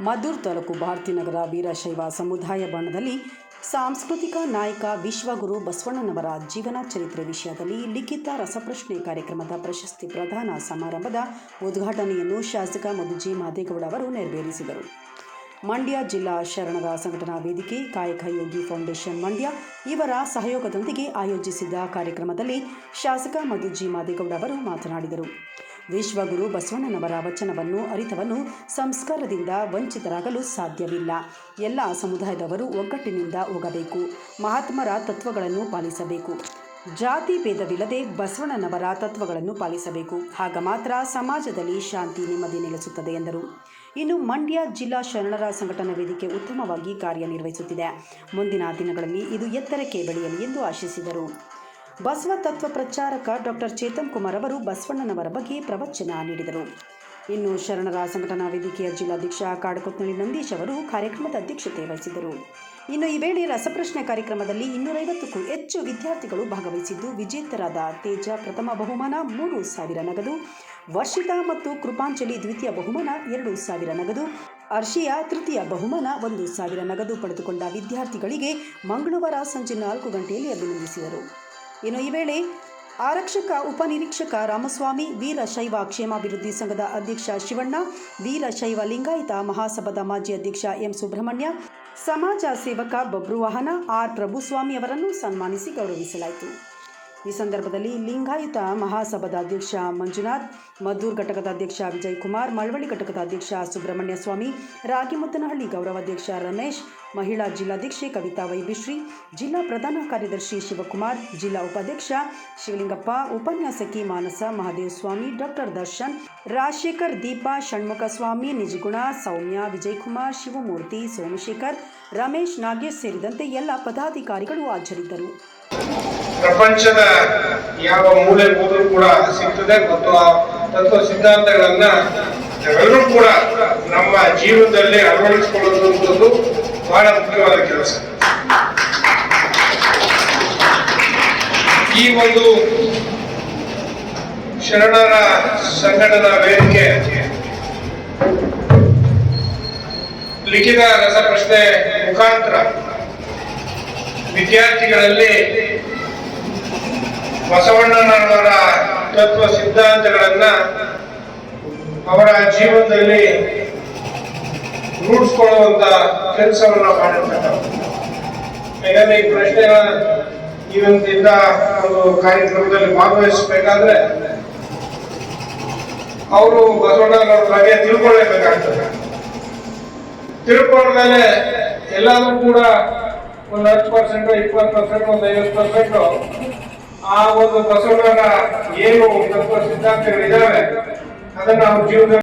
ಮದ್ದೂರು ತಾಲೂಕು ಭಾರತೀನಗರ ವೀರಶೈವ ಸಮುದಾಯ ಬಣದಲ್ಲಿ ಸಾಂಸ್ಕೃತಿಕ ನಾಯಕ ವಿಶ್ವಗುರು ಬಸವಣ್ಣನವರ ಜೀವನ ಚರಿತ್ರೆ ವಿಷಯದಲ್ಲಿ ಲಿಖಿತ ರಸಪ್ರಶ್ನೆ ಕಾರ್ಯಕ್ರಮದ ಪ್ರಶಸ್ತಿ ಪ್ರದಾನ ಸಮಾರಂಭದ ಉದ್ಘಾಟನೆಯನ್ನು ಶಾಸಕ ಮಧುಜಿ ಮಾದೇಗೌಡ ಅವರು ನೆರವೇರಿಸಿದರು. ಮಂಡ್ಯ ಜಿಲ್ಲಾ ಶರಣರ ಸಂಘಟನಾ ವೇದಿಕೆ, ಕಾಯಕ ಯೋಗಿ ಫೌಂಡೇಶನ್ ಮಂಡ್ಯ ಇವರ ಸಹಯೋಗದೊಂದಿಗೆ ಆಯೋಜಿಸಿದ್ದ ಕಾರ್ಯಕ್ರಮದಲ್ಲಿ ಶಾಸಕ ಮಧುಜಿ ಮಾದೇಗೌಡ ಅವರು ಮಾತನಾಡಿದರು. ವಿಶ್ವಗುರು ಬಸವಣ್ಣನವರ ವಚನವನ್ನು, ಅರಿತವನ್ನು ಸಂಸ್ಕಾರದಿಂದ ವಂಚಿತರಾಗಲು ಸಾಧ್ಯವಿಲ್ಲ. ಎಲ್ಲ ಸಮುದಾಯದವರು ಒಗ್ಗಟ್ಟಿನಿಂದ ಹೋಗಬೇಕು. ಮಹಾತ್ಮರ ತತ್ವಗಳನ್ನು ಪಾಲಿಸಬೇಕು. ಜಾತಿ ಭೇದವಿಲ್ಲದೆ ಬಸವಣ್ಣನವರ ತತ್ವಗಳನ್ನು ಪಾಲಿಸಬೇಕು. ಆಗ ಮಾತ್ರ ಸಮಾಜದಲ್ಲಿ ಶಾಂತಿ ನೆಮ್ಮದಿ ನೆಲೆಸುತ್ತದೆ ಎಂದರು. ಇನ್ನು ಮಂಡ್ಯ ಜಿಲ್ಲಾ ಶರಣರ ಸಂಘಟನಾ ವೇದಿಕೆ ಉತ್ತಮವಾಗಿ ಕಾರ್ಯನಿರ್ವಹಿಸುತ್ತಿದೆ. ಮುಂದಿನ ದಿನಗಳಲ್ಲಿ ಇದು ಎತ್ತರಕ್ಕೆ ಬೆಳೆಯಲಿ ಎಂದು ಆಶಿಸಿದರು. ಬಸವ ತತ್ವ ಪ್ರಚಾರಕ ಡಾಕ್ಟರ್ ಚೇತನ್ ಕುಮಾರ್ ಅವರು ಬಸವಣ್ಣನವರ ಬಗ್ಗೆ ಪ್ರವಚನ ನೀಡಿದರು. ಇನ್ನು ಶರಣರ ಸಂಘಟನಾ ವೇದಿಕೆಯ ಜಿಲ್ಲಾಧ್ಯಕ್ಷ ಕಾಡಕೊತ್ನಳ್ಳಿ ನಂದೀಶ್ ಅವರು ಕಾರ್ಯಕ್ರಮದ ಅಧ್ಯಕ್ಷತೆ ವಹಿಸಿದರು ಇನ್ನು ಈ ವೇಳೆ ರಸಪ್ರಶ್ನೆ ಕಾರ್ಯಕ್ರಮದಲ್ಲಿ ಇನ್ನೂರೈವತ್ತಕ್ಕೂ ಹೆಚ್ಚು ವಿದ್ಯಾರ್ಥಿಗಳು ಭಾಗವಹಿಸಿದ್ದು, ವಿಜೇತರಾದ ತೇಜ ಪ್ರಥಮ ಬಹುಮಾನ, ಮೂರು ಸಾವಿರ ನಗದು, ವರ್ಷಿತಾ ಮತ್ತು ಕೃಪಾಂಜಲಿ ದ್ವಿತೀಯ ಬಹುಮಾನ, ಎರಡು ಸಾವಿರ ನಗದು, ಅರ್ಷಿಯಾ ತೃತೀಯ ಬಹುಮಾನ, ಒಂದು ಸಾವಿರ ನಗದು ಪಡೆದುಕೊಂಡ ವಿದ್ಯಾರ್ಥಿಗಳಿಗೆ ಮಂಗಳವಾರ ಸಂಜೆ ನಾಲ್ಕು ಗಂಟೆಯಲ್ಲಿ ಅಭಿನಂದಿಸಿದರು. ಇನ್ನು ಈ ವೇಳೆ ಆರಕ್ಷಕ, ಉಪನಿರೀಕ್ಷಕ ರಾಮಸ್ವಾಮಿ ವೀರಶೈವ ಕ್ಷೇಮಾಭಿವೃದ್ಧಿ ಸಂಘದ ಅಧ್ಯಕ್ಷ ಶಿವಣ್ಣ ವೀರಶೈವ ಲಿಂಗಾಯತ ಮಹಾಸಭಾದ ಮಾಜಿ ಅಧ್ಯಕ್ಷ ಎಂ ಸುಬ್ರಹ್ಮಣ್ಯ, ಸಮಾಜ ಸೇವಕ ಬಬ್ರುವಾಹನ, ಆರ್ ಪ್ರಭುಸ್ವಾಮಿ ಅವರನ್ನು ಸನ್ಮಾನಿಸಿ ಗೌರವಿಸಲಾಯಿತು. ಈ ಸಂದರ್ಭದಲ್ಲಿ ಲಿಂಗಾಯತ ಮಹಾಸಭಾದ ಅಧ್ಯಕ್ಷ ಮಂಜುನಾಥ್, ಮದ್ದೂರ್ ಘಟಕದ ಅಧ್ಯಕ್ಷ ವಿಜಯ್ ಕುಮಾರ್ ಮಳವಳ್ಳಿ ಘಟಕದ ಅಧ್ಯಕ್ಷ ಸುಬ್ರಹ್ಮಣ್ಯ ಸ್ವಾಮಿ ರಾಗಿಮುತ್ತನಹಳ್ಳಿ ಗೌರವಾಧ್ಯಕ್ಷ ರಮೇಶ್, ಮಹಿಳಾ ಜಿಲ್ಲಾಧ್ಯಕ್ಷೆ ಕವಿತಾ ವೈಬಿಶ್ರೀ ಜಿಲ್ಲಾ ಪ್ರಧಾನ ಕಾರ್ಯದರ್ಶಿ ಶಿವಕುಮಾರ್, ಜಿಲ್ಲಾ ಉಪಾಧ್ಯಕ್ಷ ಶಿವಲಿಂಗಪ್ಪ, ಉಪನ್ಯಾಸಕಿ ಮಾನಸ ಮಹಾದೇವ ಸ್ವಾಮಿ, ಡಾಕ್ಟರ್ ದರ್ಶನ್, ರಾಜಶೇಖರ್ ದೀಪಾ, ಷಣ್ಮುಖ ಸ್ವಾಮಿ, ನಿಜಗುಣ, ಸೌಮ್ಯ, ವಿಜಯಕುಮಾರ್, ಶಿವಮೂರ್ತಿ, ಸೋಮಶೇಖರ್, ರಮೇಶ್ ನಾಗೇಶ್ ಸೇರಿದಂತೆ ಎಲ್ಲ ಪದಾಧಿಕಾರಿಗಳು ಹಾಜರಿದ್ದರು. ಪ್ರಪಂಚದ ಯಾವ ಮೂಲೆ ಹೋದ್ರೂ ಕೂಡ ಸಿಗ್ತದೆ ಮತ್ತು ಆ ತತ್ವ ಸಿದ್ಧಾಂತಗಳನ್ನ ನಾವೆಲ್ಲರೂ ಕೂಡ ನಮ್ಮ ಜೀವನದಲ್ಲಿ ಅಳವಡಿಸಿಕೊಳ್ಳುವುದು ಬಹಳ ಮುಖ್ಯವಾದ ಕೆಲಸ. ಈ ಒಂದು ಶರಣರ ಸಂಘಟನಾ ವೇದಿಕೆ ಲಿಖಿತ ರಸಪ್ರಶ್ನೆ ಮುಖಾಂತರ ವಿದ್ಯಾರ್ಥಿಗಳಲ್ಲಿ ಬಸವಣ್ಣನವರ ತತ್ವ ಸಿದ್ಧಾಂತಗಳನ್ನ ಅವರ ಜೀವನದಲ್ಲಿ ರೂಢಿಸ್ಕೊಳ್ಳುವಂತ ಕೆಲಸವನ್ನ ಮಾಡಿರ್ತಕ್ಕಂಥ ಈ ಪ್ರಶ್ನೆಗಳ ಇವತ್ತಿಂದ ಒಂದು ಕಾರ್ಯಕ್ರಮದಲ್ಲಿ ಭಾಗವಹಿಸಬೇಕಾದ್ರೆ ಅವರು ಬಸವಣ್ಣನವರ ಬಗ್ಗೆ ತಿಳ್ಕೊಳ್ಳೇಬೇಕಾಗ್ತದೆ. ತಿಳ್ಕೊಂಡ್ಮೇಲೆ ಎಲ್ಲಾದ್ರೂ ಕೂಡ ಒಂದು ಹತ್ತು ಪರ್ಸೆಂಟ್, ಇಪ್ಪತ್ತು ಪರ್ಸೆಂಟ್, ಒಂದು ಐವತ್ತು ಪರ್ಸೆಂಟ್. ಆ ಒಂದು ಬಸವಣ್ಣನ ಏನು ತತ್ವ ಸಿದ್ಧಾಂತಗಳಿದಾವೆ ಅದನ್ನ ಅವ್ರ ಜೀವನ